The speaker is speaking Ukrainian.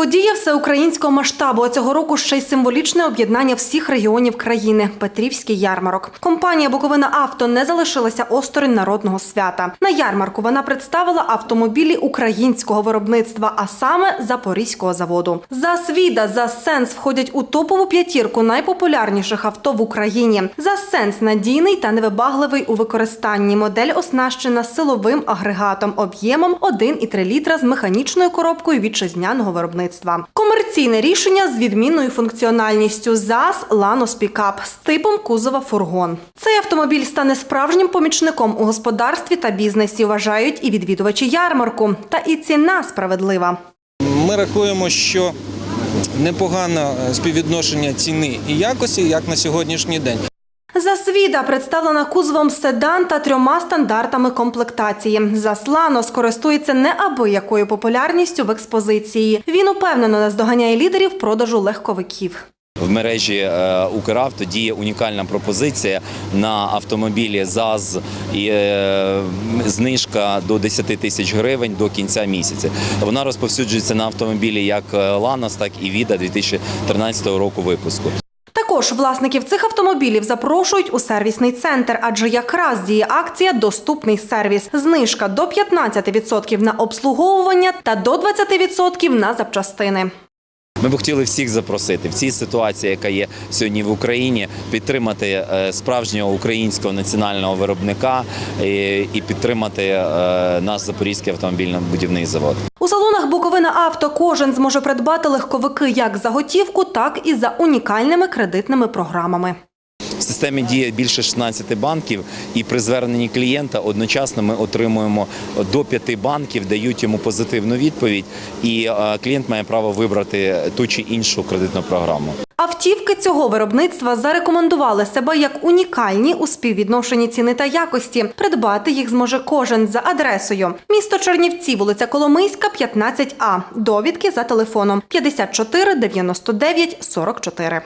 Подія всеукраїнського масштабу. А цього року ще й символічне об'єднання всіх регіонів країни Петрівський ярмарок. Компанія Буковина Авто не залишилася осторонь народного свята. На ярмарку вона представила автомобілі українського виробництва, а саме Запорізького заводу. За свіда за сенс входять у топову п'ятірку найпопулярніших авто в Україні. За сенс надійний та невибагливий у використанні. Модель оснащена силовим агрегатом об'ємом 1,3 літра з механічною коробкою вітчизняного виробництва. Комерційне рішення з відмінною функціональністю ЗАЗ Ланос Пікап з типом кузова фургон. Цей автомобіль стане справжнім помічником у господарстві та бізнесі. Вважають і відвідувачі ярмарку. Та і ціна справедлива. Ми рахуємо, що непогане співвідношення ціни і якості, як на сьогоднішній день. Засвіда представлена кузовом седан та трьома стандартами комплектації. Заслано скористується неабиякою популярністю в експозиції. Він упевнено наздоганяє лідерів продажу легковиків. В мережі е, Укравто діє унікальна пропозиція на автомобілі ЗАЗ і е, знижка до 10 тисяч гривень до кінця місяця. Вона розповсюджується на автомобілі як е, Ланос, так і Віда 2013 року випуску. Також власників цих автомобілів запрошують у сервісний центр, адже якраз діє акція Доступний сервіс. Знижка до 15% на обслуговування та до 20% на запчастини. Ми б хотіли всіх запросити в цій ситуації, яка є сьогодні в Україні, підтримати е, справжнього українського національного виробника е, і підтримати е, наш запорізький автомобільно-будівний завод. Салонах Буковина Авто кожен зможе придбати легковики як за готівку, так і за унікальними кредитними програмами. В системі діє більше 16 банків, і при зверненні клієнта одночасно ми отримуємо до 5 банків, дають йому позитивну відповідь, і е, клієнт має право вибрати ту чи іншу кредитну програму. Автівки цього виробництва зарекомендували себе як унікальні у співвідношенні ціни та якості. Придбати їх зможе кожен за адресою. Місто Чернівці, вулиця Коломийська, 15А. Довідки за телефоном 54 99 44.